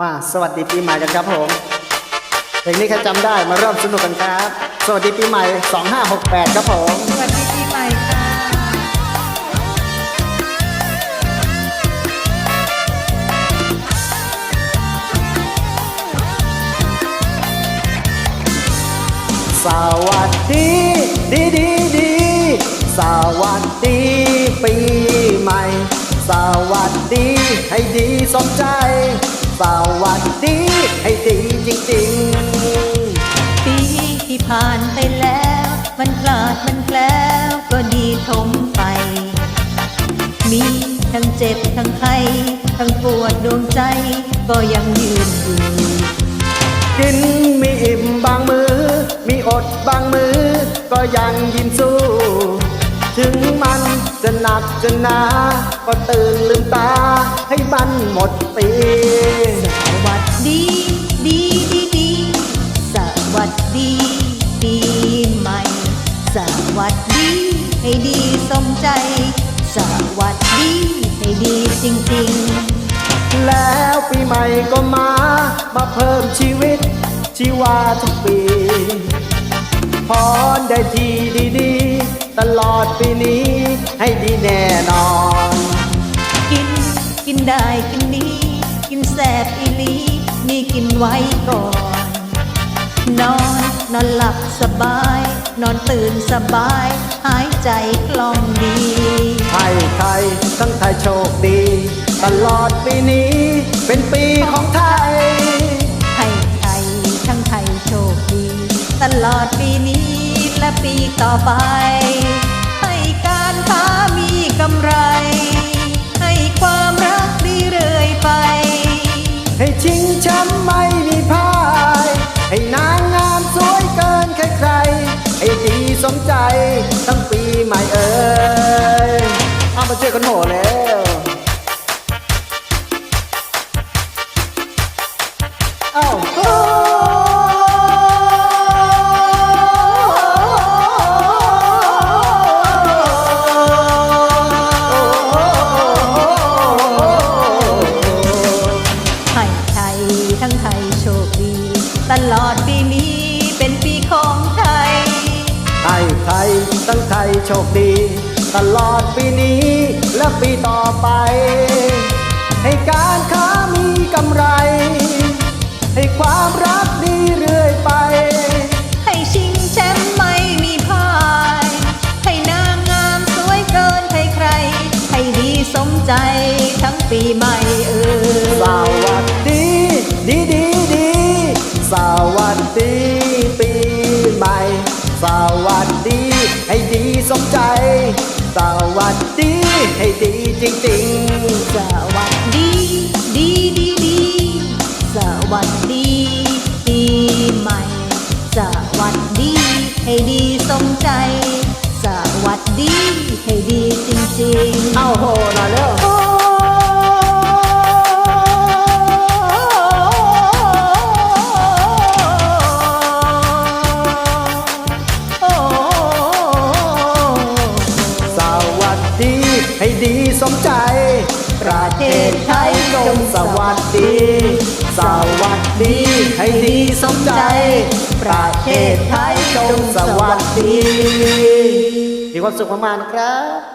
มาสวัสดีปีใหม่กันครับผมเพลงนี้ใครจำได้มาเริ่มสนุกกันครับ สวัสดีปีใหม่ 2568 ครับผมสวัสดีปีใหม่ค่ะ สวัสดี ดีดีดีสวัสดีปีใหม่ สวัสดีให้ดีสมใจ สวัสดีให้ดีจริงๆ ปีที่ผ่านไปแล้ว มันพลาดมันแล้วก็ดีทมไป มีทั้งเจ็บทั้งไข้ทั้งปวดดวงใจก็ยังยืนอยู่กินมีอิ่มบางมือ มีอดบางมือ ก็ยังยิ้มสู้ ถึงมันจะหนักจะหนา ก็ตื่นลืมตาให้มันหมดปี วัสดี ให้ดีสมใจ สวัสดี ให้ดีจริงๆ แล้วปีใหม่ก็มา มาเพิ่มชีวิต ชีวาทุกปีพรได้ทีดีๆ ตลอดปีนี้ ให้ดีแน่นอน กิน กินได้กินดี กินแสบอีหลี มีกินไว้ก่อน นอน นอนหลับสบาย นอนตื่นสบาย หายใจคล่องดีให้ไทยทั้งไทยโชคดี ตลอดปีนี้ เป็นปีของไทยให้ไทยทั้งไทยโชคดี ตลอดปีนี้และปีต่อไป ให้การค้ามีกำไร ใจทั้งปีใหม่เอ่ยเอามาช่วยกันโหแล้วเอ้าโให้ไทยทั้งไทยโชคดี ตลอดปีนี้ ไทยทั้งไทยโชคดี ตลอดปีนี้และปีต่อไป ให้การค้ามีกำไร ให้ความรักดีเรื่อยไป ให้ชิงแชมป์ไม่มีพ่าย ให้นางงามสวยเกินใครใคร ให้ดีสมใจทั้งปีใหม่ ดี ให้ดีสมใจ สวัสดี ให้ดีจริงๆ สวัสดี ดีดีดีสวัสดีปีใหม่ สวัสดี ให้ดีสมใจ สวัสดี ให้ดีจริงๆ เอาโหหน่อยเร็ว ให้ดีสมใจ ประเทศไทยจงสวัสดี สวัสดีให้ดีสมใจ ประเทศไทยจงสวัสดี มีความสุขมากๆนะครับ